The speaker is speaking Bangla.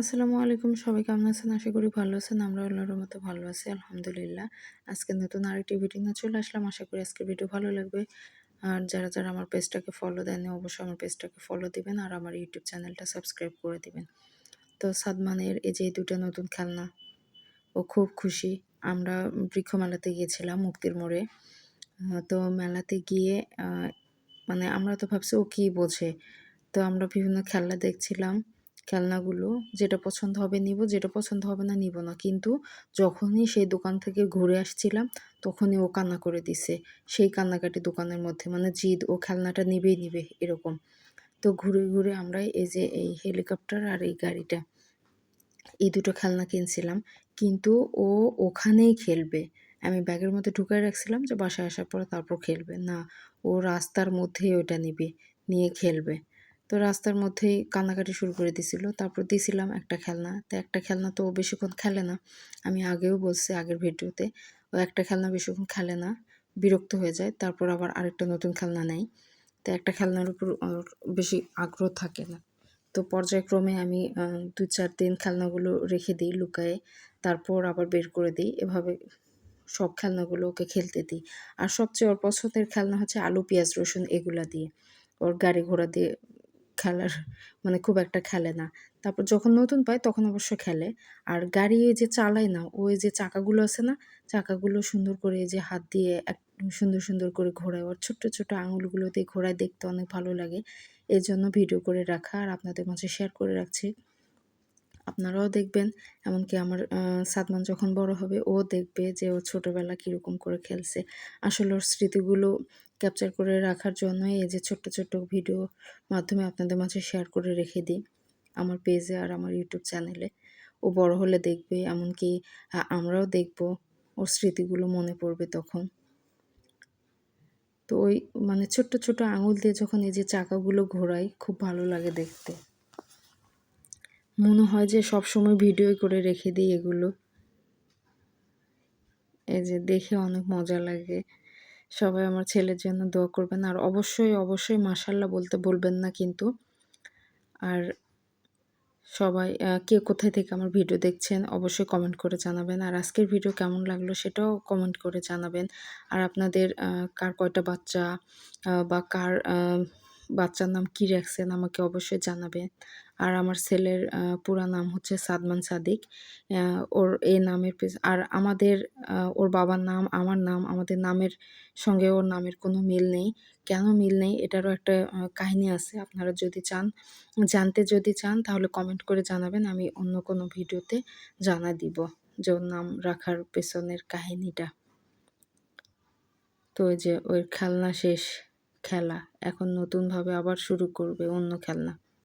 আসসালামু আলাইকুম, সবাই কেমন আছেন? আশা করি ভালো আছেন আমরা আল্লাহর মতো ভালো আছি, আলহামদুলিল্লাহ। আজকে নতুন আরেকটি ভিডিও নিয়ে চলে আসলাম, আশা করি আজকে ভিডিও ভালো লাগবে। আর যারা যারা আমার পেজটাকে ফলো দেয়নি অবশ্যই আমার পেজটাকে ফলো দিবেন আর আমার ইউটিউব চ্যানেলটা সাবস্ক্রাইব করে দিবেন। তো সাদমানের এই যে দুটো নতুন খেলনা, ও খুব খুশি। আমরা বৃক্ষ মেলাতে গিয়েছিলাম মুক্তির মোড়ে। তো মেলাতে গিয়ে মানে আমরা তো ভাবছি ও কী বোঝে? তো আমরা বিভিন্ন খেলনা দেখছিলাম। খেলনাগুলো যেটা পছন্দ হবে নিব, যেটা পছন্দ হবে না নিব না। কিন্তু যখনই সেই দোকান থেকে ঘুরে আসছিলাম, তখনই ও কান্না করে দিছে। সেই কান্নাকাটি দোকানের মধ্যে মানে জিদ, ও খেলনাটা নিবেই নিবে, এরকম। তো ঘুরে ঘুরে আমরা এই যে এই হেলিকপ্টার আর এই গাড়িটা, এই দুটো খেলনা কিনছিলাম। কিন্তু ও ওখানেই খেলবে। আমি ব্যাগের মধ্যে ঢুকাই রাখছিলাম যে বাসায় আসার পরে তারপর খেলবে। না, ও রাস্তার মধ্যেই ওটা নিবে, নিয়ে খেলবে। তো রাস্তার মধ্যেই কান্নাকাটি শুরু করে দিছিল তারপর দিছিলাম একটা খেলনা। তো একটা খেলনা তো ও বেশিক্ষণ খেলে না। আমি আগেও বলছি আগের ভিডিওতে, ও একটা খেলনা বেশিক্ষণ খেলে না, বিরক্ত হয়ে যায়। তারপর আবার আরেকটা নতুন খেলনা নেয়। তো একটা খেলনার উপর বেশি আগ্রহ থাকে না। তো পর্যায়ক্রমে আমি দু চার দিন খেলনাগুলো রেখে দিই লুকায়ে। তারপর আবার বের করে দিই। এভাবে সব খেলনাগুলো ওকে খেলতে দিই। আর সবচেয়ে ওর পছন্দের খেলনা হচ্ছে আলু, পেঁয়াজ, রসুন এগুলা দিয়ে। ওর গাড়ি ঘোড়া দিয়ে খেলার মানে খুব একটা খেলে না। তারপর যখন নতুন পায় তখন অবশ্য খেলে। আর গাড়ি যে চালায় না ওই যে চাকাগুলো আছে না, চাকাগুলো সুন্দর করে যে হাত দিয়ে এক, সুন্দর সুন্দর করে ঘোরায়। ওর ছোট্ট ছোট্ট আঙুলগুলোতে ঘোরায় দেখতে অনেক ভালো লাগে। এর জন্য ভিডিও করে রাখা আর আপনাদের মাঝে শেয়ার করে রাখছি। আপনারাও দেখবেন। এমনকি আমার সাদমান যখন বড় হবে, ও দেখবে যে ও ছোটোবেলা কীরকম করে খেলছে। আসলে ওর স্মৃতিগুলো ক্যাপচার করে রাখার জন্য এই যে ছোট্ট ছোট্ট ভিডিও মাধ্যমে আপনাদের মাঝে শেয়ার করে রেখে দিই আমার পেজে আর আমার ইউটিউব চ্যানেলে ও বড় হলে দেখবে, এমনকি আমরাও দেখব ওর স্মৃতিগুলো মনে পড়বে তখন। তো ওই মানে ছোট্ট ছোট আঙুল দিয়ে যখন এই যে চাকাগুলো ঘোরাই, খুব ভালো লাগে দেখতে। মনে হয় যে সব সময় ভিডিও করে রেখে দিই এগুলো। এই যে দেখে অনেক মজা লাগে। সবাই আমার ছেলের জন্য দোয়া করবেন। আর অবশ্যই অবশ্যই মাসাল্লাহ বলতে বলবেন না কিন্তু। আর সবাই কে কোথায় থেকে আমার ভিডিও দেখছেন অবশ্যই কমেন্ট করে জানাবেন। আর আজকের ভিডিও কেমন লাগল সেটাও কমেন্ট করে জানাবেন। আর আপনাদের কার কয়টা বাচ্চা বা কার বাচ্চার নাম কী রাখছেন আমাকে অবশ্যই জানাবেন। আর আমার ছেলের পুরা নাম হচ্ছে সাদমান সাদিক। ওর এই নামের আর আমাদের ওর বাবার নাম, আমার নাম, আমাদের নামের সঙ্গে ওর নামের কোনো মিল নেই। কেন মিল নেই এটারও একটা কাহিনী আছে, আপনারা যদি চান, জানতে যদি চান তাহলে কমেন্ট করে জানাবেন, আমি অন্য কোনো ভিডিওতে জানা দিব, যে ওর নাম রাখার পেছনের কাহিনীটা। তো যে ওই খেলনা শেষ। খেলা। এখন নতুনভাবে আবার শুরু করবে অন্য খেলনা।